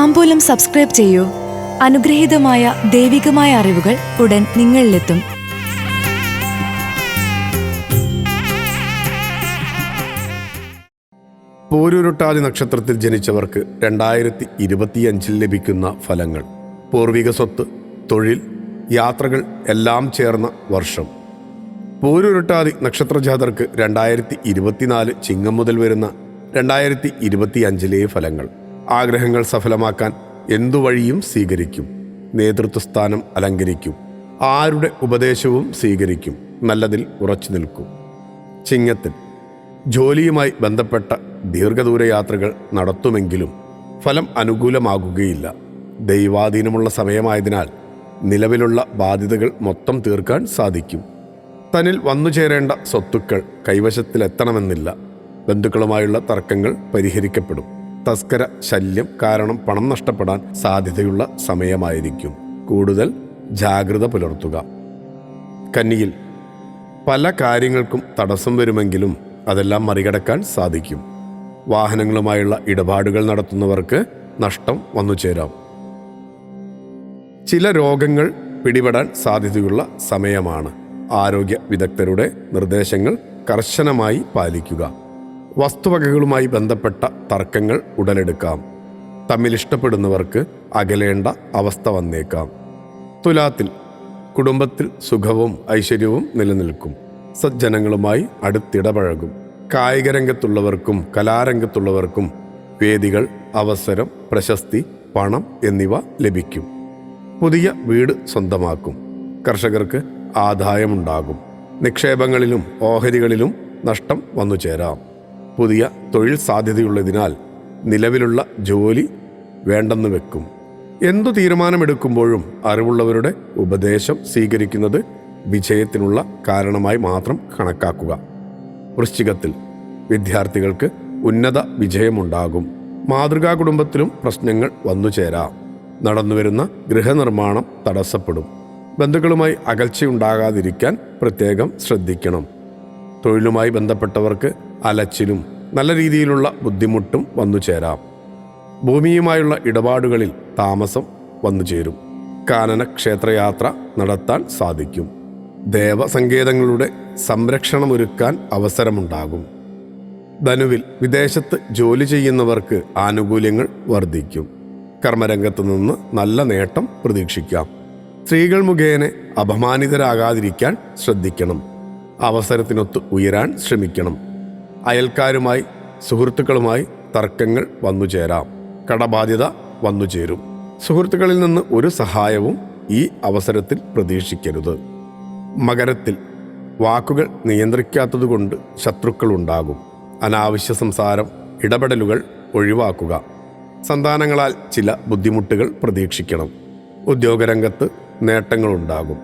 താമ്പൂലം subscribe ചെയ്യൂ. അനുഗ്രഹീതമായ ദൈവികമായ അറിവുകൾ ഉടൻ നിങ്ങളിലെത്തും. പോരുരുട്ടാതി നക്ഷത്രത്തിൽ ജനിച്ചവർക്ക് രണ്ടായിരത്തി ഇരുപത്തിയഞ്ചിൽ ലഭിക്കുന്ന ഫലങ്ങൾ. പൂർവിക സ്വത്ത് തൊഴിൽ യാത്രകൾ എല്ലാം ചേർന്ന വർഷം. പോരുരുട്ടാതി നക്ഷത്രജാതർക്ക് രണ്ടായിരത്തി ഇരുപത്തിനാല് ചിങ്ങം മുതൽ വരുന്ന രണ്ടായിരത്തി ഇരുപത്തിയഞ്ചിലെ ഫലങ്ങൾ. ആഗ്രഹങ്ങൾ സഫലമാക്കാൻ എന്തു വഴിയും സ്വീകരിക്കും. നേതൃത്വസ്ഥാനം അലങ്കരിക്കും. ആരുടെ ഉപദേശവും സ്വീകരിക്കും. നല്ലതിൽ ഉറച്ചു നിൽക്കും. ചിങ്ങത്തിൽ ജോലിയുമായി ബന്ധപ്പെട്ട ദീർഘദൂര യാത്രകൾ നടത്തുമെങ്കിലും ഫലം അനുകൂലമാകുകയില്ല. ദൈവാധീനമുള്ള സമയമായതിനാൽ നിലവിലുള്ള ബാധ്യതകൾ മൊത്തം തീർക്കാൻ സാധിക്കും. തന്നിൽ വന്നു ചേരേണ്ട സ്വത്തുക്കൾ കൈവശത്തിലെത്തണമെന്നില്ല. ബന്ധുക്കളുമായുള്ള തർക്കങ്ങൾ പരിഹരിക്കപ്പെടും. തസ്കര ശല്യം കാരണം പണം നഷ്ടപ്പെടാൻ സാധ്യതയുള്ള സമയമായിരിക്കും. കൂടുതൽ ജാഗ്രത പുലർത്തുക. കന്നിയിൽ പല കാര്യങ്ങൾക്കും തടസ്സം വരുമെങ്കിലും അതെല്ലാം മറികടക്കാൻ സാധിക്കും. വാഹനങ്ങളുമായുള്ള ഇടപാടുകൾ നടത്തുന്നവർക്ക് നഷ്ടം വന്നു ചേരാം. ചില രോഗങ്ങൾ പിടിപെടാൻ സാധ്യതയുള്ള സമയമാണ്. ആരോഗ്യ വിദഗ്ധരുടെ നിർദ്ദേശങ്ങൾ കർശനമായി പാലിക്കുക. വസ്തുവകകളുമായി ബന്ധപ്പെട്ട തർക്കങ്ങൾ ഉടലെടുക്കാം. തമ്മിൽ ഇഷ്ടപ്പെടുന്നവർക്ക് അകലേണ്ട അവസ്ഥ വന്നേക്കാം. തുലാത്തിൽ കുടുംബത്തിൽ സുഖവും ഐശ്വര്യവും നിലനിൽക്കും. സജ്ജനങ്ങളുമായി അടുത്തിടപഴകും. കായിക രംഗത്തുള്ളവർക്കും കലാരംഗത്തുള്ളവർക്കും വേദികൾ അവസരം പ്രശസ്തി പണം എന്നിവ ലഭിക്കും. പുതിയ വീട് സ്വന്തമാക്കും. കർഷകർക്ക് ആദായമുണ്ടാകും. നിക്ഷേപങ്ങളിലും ഓഹരികളിലും നഷ്ടം വന്നു ചേരാം പുതിയ തൊഴിൽ സാധ്യതയുള്ളതിനാൽ നിലവിലുള്ള ജോലി വേണ്ടെന്ന് വെക്കും. എന്തു തീരുമാനമെടുക്കുമ്പോഴും അറിവുള്ളവരുടെ ഉപദേശം സ്വീകരിക്കുന്നത് വിജയത്തിനുള്ള കാരണമായി മാത്രം കണക്കാക്കുക. വൃശ്ചികത്തിൽ വിദ്യാർത്ഥികൾക്ക് ഉന്നത വിജയമുണ്ടാകും. മാതൃകാ കുടുംബത്തിലും പ്രശ്നങ്ങൾ വന്നു ചേരാം നടന്നുവരുന്ന ഗൃഹനിർമ്മാണം തടസ്സപ്പെടും. ബന്ധുക്കളുമായി അകൽച്ചയുണ്ടാകാതിരിക്കാൻ പ്രത്യേകം ശ്രദ്ധിക്കണം. തൊഴിലുമായി ബന്ധപ്പെട്ടവർക്ക് അലച്ചിലും നല്ല രീതിയിലുള്ള ബുദ്ധിമുട്ടും വന്നു ചേരാം. ഭൂമിയുമായുള്ള ഇടപാടുകളിൽ താമസം വന്നു ചേരും. കാനന ക്ഷേത്രയാത്ര നടത്താൻ സാധിക്കും. ദേവസങ്കേതങ്ങളുടെ സംരക്ഷണമൊരുക്കാൻ അവസരമുണ്ടാകും. ധനുവിൽ വിദേശത്ത് ജോലി ചെയ്യുന്നവർക്ക് ആനുകൂല്യങ്ങൾ വർദ്ധിക്കും. കർമ്മരംഗത്ത് നിന്ന് നല്ല നേട്ടം പ്രതീക്ഷിക്കാം. സ്ത്രീകൾ മുഖേന അപമാനിതരാകാതിരിക്കാൻ ശ്രദ്ധിക്കണം. അവസരത്തിനൊത്ത് ഉയരാൻ ശ്രമിക്കണം. അയൽക്കാരുമായി സുഹൃത്തുക്കളുമായി തർക്കങ്ങൾ വന്നു ചേരാം. കടബാധ്യത വന്നു ചേരും. സുഹൃത്തുക്കളിൽ നിന്ന് ഒരു സഹായവും ഈ അവസരത്തിൽ പ്രതീക്ഷിക്കരുത്. മകരത്തിൽ വാക്കുകൾ നിയന്ത്രിക്കാത്തതുകൊണ്ട് ശത്രുക്കളുണ്ടാകും. അനാവശ്യ സംസാരം ഇടപെടലുകൾ ഒഴിവാക്കുക. സന്താനങ്ങളാൽ ചില ബുദ്ധിമുട്ടുകൾ പ്രതീക്ഷിക്കണം. ഉദ്യോഗരംഗത്ത് നേട്ടങ്ങളുണ്ടാകും.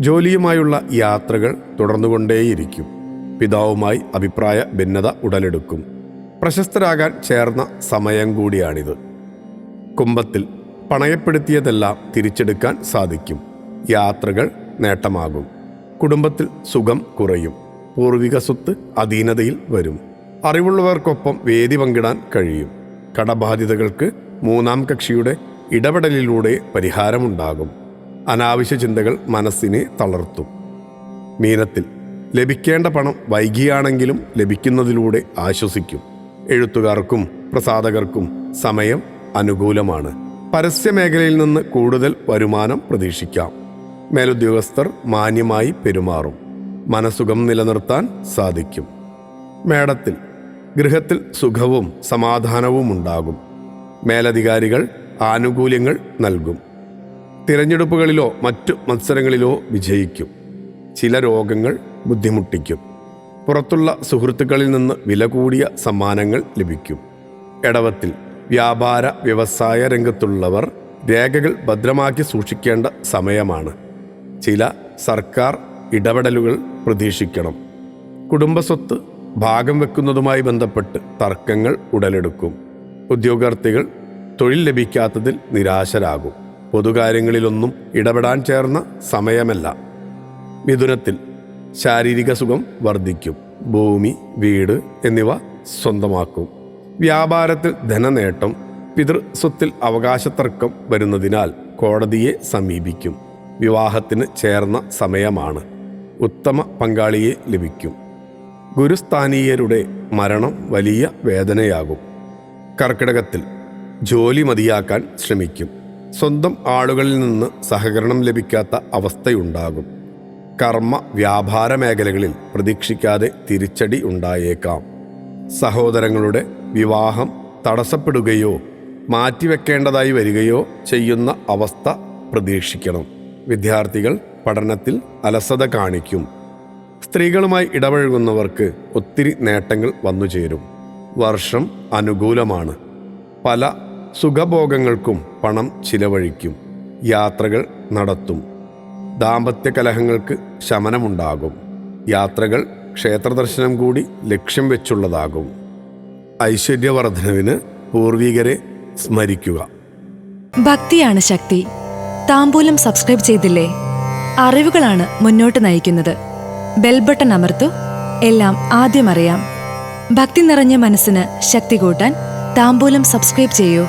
ജോലിയുമായുള്ള യാത്രകൾ തുടർന്നുകൊണ്ടേയിരിക്കും. പിതാവുമായി അഭിപ്രായ ഭിന്നത ഉടലെടുക്കും. പ്രശസ്തരാകാൻ ചേർന്ന സമയം കൂടിയാണിത്. കുംഭത്തിൽ പണയപ്പെടുത്തിയതെല്ലാം തിരിച്ചെടുക്കാൻ സാധിക്കും. യാത്രകൾ നേട്ടമാകും. കുടുംബത്തിൽ സുഖം കുറയും. പൂർവിക സ്വത്ത് അധീനതയിൽ വരും. അറിവുള്ളവർക്കൊപ്പം വേദി പങ്കിടാൻ കഴിയും. കടബാധ്യതകൾക്ക് മൂന്നാം കക്ഷിയുടെ ഇടപെടലിലൂടെ പരിഹാരമുണ്ടാകും. അനാവശ്യ ചിന്തകൾ മനസ്സിനെ തളർത്തും. മീനത്തിൽ ലഭിക്കേണ്ട പണം വൈകിയാണെങ്കിലും ലഭിക്കുന്നതിലൂടെ ആശ്വസിക്കും. എഴുത്തുകാർക്കും പ്രസാധകർക്കും സമയം അനുകൂലമാണ്. പരസ്യമേഖലയിൽ നിന്ന് കൂടുതൽ വരുമാനം പ്രതീക്ഷിക്കാം. മേലുദ്യോഗസ്ഥർ മാന്യമായി പെരുമാറും. മനസുഖം നിലനിർത്താൻ സാധിക്കും. മേടത്തിൽ ഗൃഹത്തിൽ സുഖവും സമാധാനവും ഉണ്ടാകും. മേലധികാരികൾ ആനുകൂല്യങ്ങൾ നൽകും. തിരഞ്ഞെടുപ്പുകളിലോ മറ്റു മത്സരങ്ങളിലോ വിജയിക്കും. ചില രോഗങ്ങൾ ബുദ്ധിമുട്ടിക്കും. പുറത്തുള്ള സുഹൃത്തുക്കളിൽ നിന്ന് വില കൂടിയ സമ്മാനങ്ങൾ ലഭിക്കും. ഇടവത്തിൽ വ്യാപാര വ്യവസായ രംഗത്തുള്ളവർ രേഖകൾ ഭദ്രമാക്കി സൂക്ഷിക്കേണ്ട സമയമാണ്. ചില സർക്കാർ ഇടപെടലുകൾ പ്രതീക്ഷിക്കണം. കുടുംബസ്വത്ത് ഭാഗം വെക്കുന്നതുമായി ബന്ധപ്പെട്ട് തർക്കങ്ങൾ ഉടലെടുക്കും. ഉദ്യോഗാർത്ഥികൾ തൊഴിൽ ലഭിക്കാത്തതിൽ നിരാശരാകും. പൊതുകാര്യങ്ങളിലൊന്നും ഇടപെടാൻ ചേർന്ന സമയമല്ല. മിഥുനത്തിൽ ശാരീരിക സുഖം വർദ്ധിക്കും. ഭൂമി വീട് എന്നിവ സ്വന്തമാക്കും. വ്യാപാരത്തിൽ ധനനേട്ടം പിതൃസ്വത്തിൽ അവകാശത്തർക്കം വരുന്നതിനാൽ കോടതിയെ സമീപിക്കും. വിവാഹത്തിന് ചേർന്ന സമയമാണ് ഉത്തമ പങ്കാളിയെ ലഭിക്കും. ഗുരുസ്ഥാനീയരുടെ മരണം വലിയ വേദനയാകും. കർക്കിടകത്തിൽ ജോലി മതിയാക്കാൻ ശ്രമിക്കും. സ്വന്തം ആളുകളിൽ നിന്ന് സഹകരണം ലഭിക്കാത്ത അവസ്ഥയുണ്ടാകും. കർമ്മ വ്യാപാര മേഖലകളിൽ പ്രതീക്ഷിക്കാതെ തിരിച്ചടി ഉണ്ടായേക്കാം. സഹോദരങ്ങളുടെ വിവാഹം തടസ്സപ്പെടുകയോ മാറ്റിവെക്കേണ്ടതായി വരികയോ ചെയ്യുന്ന അവസ്ഥ പ്രതീക്ഷിക്കണം. വിദ്യാർത്ഥികൾ പഠനത്തിൽ അലസത കാണിക്കും. സ്ത്രീകളുമായി ഇടപഴകുന്നവർക്ക് ഒത്തിരി നേട്ടങ്ങൾ വന്നു ചേരും. വർഷം അനുകൂലമാണ്. പല സുഖഭോഗങ്ങൾക്കും പണം ചിലവഴിക്കും. യാത്രകൾ നടത്തും. ദാമ്പത്യ കലഹങ്ങൾക്ക് ശമനമുണ്ടാകും. യാത്രകൾ ക്ഷേത്രദർശനം കൂടി ലക്ഷ്യം വെച്ചുള്ളതാകും. ഐശ്വര്യവർദ്ധനവിന് പൂർവികരെ സ്മരിക്കുക. ഭക്തിയാണ് ശക്തി. താമ്പൂലം സബ്സ്ക്രൈബ് ചെയ്തില്ലേ? അറിവുകളാണ് മുന്നോട്ട് നയിക്കുന്നത്. ബെൽബട്ടൺ അമർത്തു എല്ലാം ആദ്യം അറിയാം. ഭക്തി നിറഞ്ഞ മനസ്സിന് ശക്തി കൂട്ടാൻ താമ്പൂലം സബ്സ്ക്രൈബ് ചെയ്യൂ.